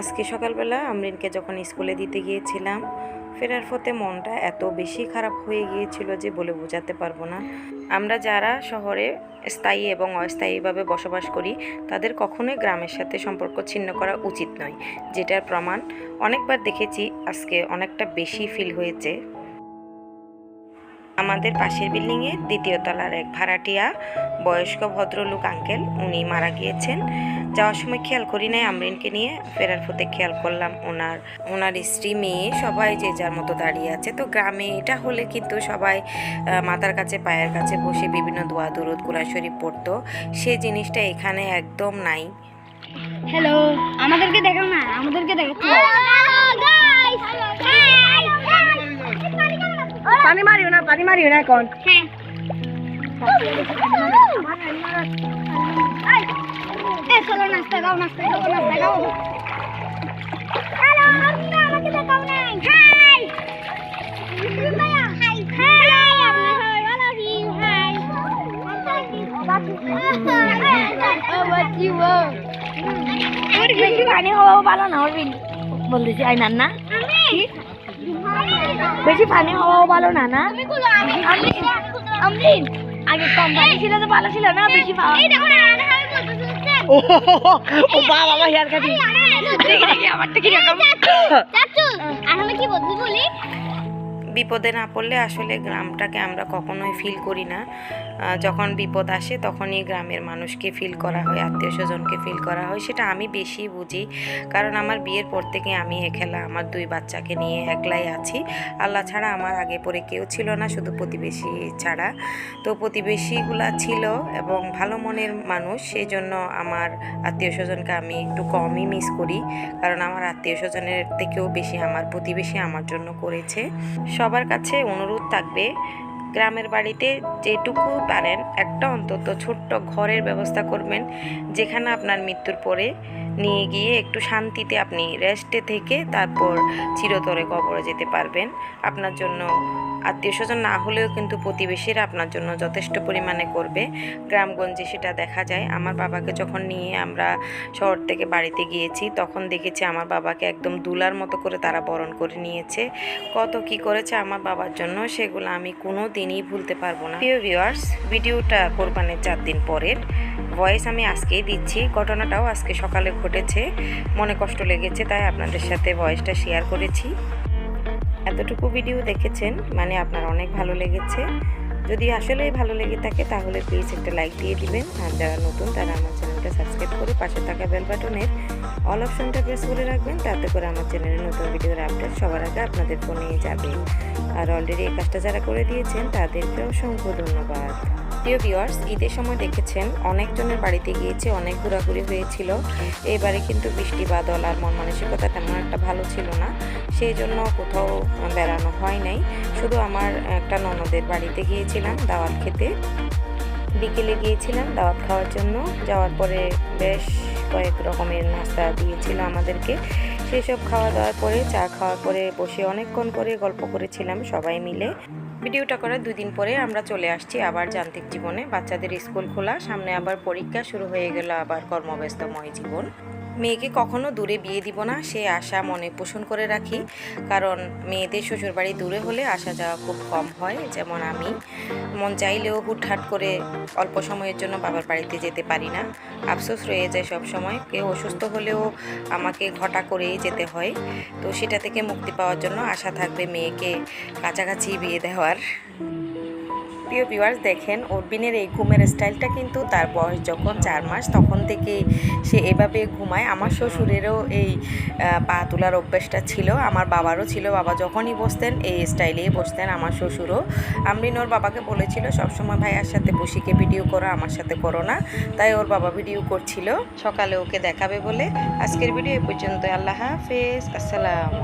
আজকে সকালবেলা আমরিনকে যখন স্কুলে দিতে গিয়েছিলাম, ফেরার পথে মনটা এত বেশি খারাপ হয়ে গিয়েছিল যে বলে বোঝাতে পারব না। আমরা যারা শহরে স্থায়ী এবং অস্থায়ীভাবে বসবাস করি, তাদের কখনোই গ্রামের সাথে সম্পর্ক ছিন্ন করা উচিত নয়, যেটার প্রমাণ অনেকবার দেখেছি আজকে অনেকটা বেশি ফিল হয়েছে। আমাদের পাশের বিল্ডিংয়ে দ্বিতীয় তলার এক ভাড়াটিয়া বয়স্ক ভদ্রলোক আঙ্কেল উনি মারা গিয়েছেন। যাওয়ার সময় খেয়াল করি নাই আমরিনকে নিয়ে ফেরার পথে খেয়াল করলাম ওনার ওনার স্ত্রী মেয়ে সবাই যে যার মতো দাঁড়িয়ে আছে। তো গ্রামে এটা হলে কিন্তু সবাই মাতার কাছে পায়ের কাছে বসে বিভিন্ন দোয়া দরুদ কোরআন শরীফ পড়তো। সে জিনিসটা এখানে একদম নাই। হ্যালো আমাদেরকে দেখাও না আমাদেরকে দেখাও পানি মারিও না পানি মারিও না এখন। চলো নাস্তা দাও নাস্তা দাও নাস্তা হাই। ভালো না বলতেছি আই না। বেশি পানি হওয়া ভালো না না? আগে কম পানি ছিল তো ভালো ছিল না বেশি ও ও বাবা বাবা হেয়ার কাটিং। দেখি দেখি আমারটা কি রকম কি বলছি বলি? বিপদে না পড়লে আসলে গ্রামটাকে আমরা কখনোই ফিল করি না। যখন বিপদ আসে তখনই গ্রামের মানুষকে ফিল করা হয়, আত্মীয় স্বজনকে ফিল করা হয়, সেটা আমি বেশি বুঝি। কারণ আমার বিয়ের পর থেকে আমি একলা, আমার দুই বাচ্চাকে নিয়ে একলাই আছি। আল্লাহ ছাড়া আমার আগে পরে কেউ ছিল না, শুধু প্রতিবেশী ছাড়া। তো প্রতিবেশীগুলা ছিল এবং ভালো মনের মানুষ সেই জন্য আমার আত্মীয় স্বজনকে আমি একটু কমই মিস করি। কারণ আমার আত্মীয় স্বজনের থেকেও বেশি আমার প্রতিবেশী আমার জন্য করেছে। সবার কাছে অনুরোধ থাকবে গ্রামের বাড়িতে যেটুকু পারেন একটা অন্তত ছোট্ট ঘরের ব্যবস্থা করবেন, যেখানে আপনার মৃত্যুর পরে নিয়ে গিয়ে একটু শান্তিতে আপনি রেস্টে থেকে তারপর চিরতরে কবরে যেতে পারবেন। আপনার জন্য আত্মীয় স্বজন না হলেও কিন্তু প্রতিবেশীরা আপনার জন্য যথেষ্ট পরিমাণে করবে। গ্রামগঞ্জে সেটা দেখা যায়। আমার বাবাকে যখন নিয়ে আমরা শহর থেকে বাড়িতে গিয়েছি, তখন দেখেছি আমার বাবাকে একদম দুলার মতো করে তারা বরণ করে নিয়েছে। কত কি করেছে আমার বাবার জন্য, সেগুলো আমি কোনো দিনই ভুলতে পারব না। প্রিয় ভিউয়ার্স ভিডিওটা কোরবানের চার দিন পরের। ভয়েস আমি আজকেই দিচ্ছি। ঘটনাটাও আজকে সকালে ঘটেছে। মনে কষ্ট লেগেছে, তাই আপনাদের সাথে ভয়েসটা শেয়ার করেছি। এতটুকু ভিডিও দেখেছেন মানে আপনার অনেক ভালো লেগেছে। যদি আসলেই ভালো লেগে থাকে, তাহলে প্লিজ একটা লাইক দিয়ে দিবেন। আর যারা নতুন, তারা আমার চ্যানেলটা সাবস্ক্রাইব করে পাশে থাকা বেল বাটনের অল অপশনটা প্রেস করে রাখবেন। তাতে করে আমার চ্যানেলে নতুন ভিডিওর আপডেট সবার আগে আপনাদের ফোনে যাবে। আর অলরেডি এই কাজটা যারা করে দিয়েছেন তাদেরকে অসংখ্য ধন্যবাদ। প্রিয় ভিউয়ার্স ঈদের সময় দেখেছেন অনেকজনের বাড়িতে গিয়েছে, অনেক ঘোরাঘুরি হয়েছিল। এবারে কিন্তু বৃষ্টি, বাদল আর মন মানসিকতা তেমন একটা ভালো ছিল না। সেই জন্য কোথাও বেড়ানো হয় নাই। শুধু আমার একটা ননদের বাড়িতে গিয়েছিলাম দাওয়াত খেতে। বিকেলে গিয়েছিলাম দাওয়াত খাওয়ার জন্য। যাওয়ার পরে বেশ কয়েক রকমের নাস্তা দিয়েছিল আমাদেরকে। সেই সব খাওয়া দাওয়ার পরে, চা খাওয়ার পরে বসে অনেকক্ষণ করে গল্প করেছিলাম সবাই মিলে। ভিডিওটা করার দুদিন পরে আমরা চলে আসছি আবার যান্ত্রিক জীবনে। বাচ্চাদের স্কুল খোলা, সামনে আবার পরীক্ষা শুরু হয়ে গেল আবার কর্মব্যস্তময় জীবন। মেয়েকে কখনো দূরে বিয়ে দিব না, সে আশা মনে পোষণ করে রাখি। কারণ মেয়েদের শ্বশুরবাড়ি দূরে হলে আসা যাওয়া খুব কম হয়। যেমন আমি, মন চাইলেও হুটহাট করে অল্প সময়ের জন্য বাবার বাড়িতে যেতে পারি না। আফসোস রয়ে যায় সব সময় কেউ অসুস্থ হলেও আমাকে ঘটা করেই যেতে হয়। তো সেটা থেকে মুক্তি পাওয়ার জন্য আশা থাকবে মেয়েকে কাছাকাছি বিয়ে দেওয়ার। প্রিয় ভিউয়ার্স দেখেন অরবিনের এই ঘুমের স্টাইলটা কিন্তু তার বয়স যখন চার মাস, তখন থেকে সে এভাবে ঘুমায়। আমার শ্বশুরেরও এই পা তোলার অভ্যেসটা ছিল, আমার বাবারও ছিল। বাবা যখনই বসতেন, এই স্টাইলেই বসতেন আমার শ্বশুরও। আমরিন ওর বাবাকে বলেছিল, সবসময় ভাইয়ার সাথে বসিকে ভিডিও করো, আমার সাথে করো না। তাই ওর বাবা ভিডিও করছিল। সকালে ওকে দেখাবে বলে। আজকের ভিডিও এ পর্যন্ত আল্লাহ হাফেজ। আসসালামু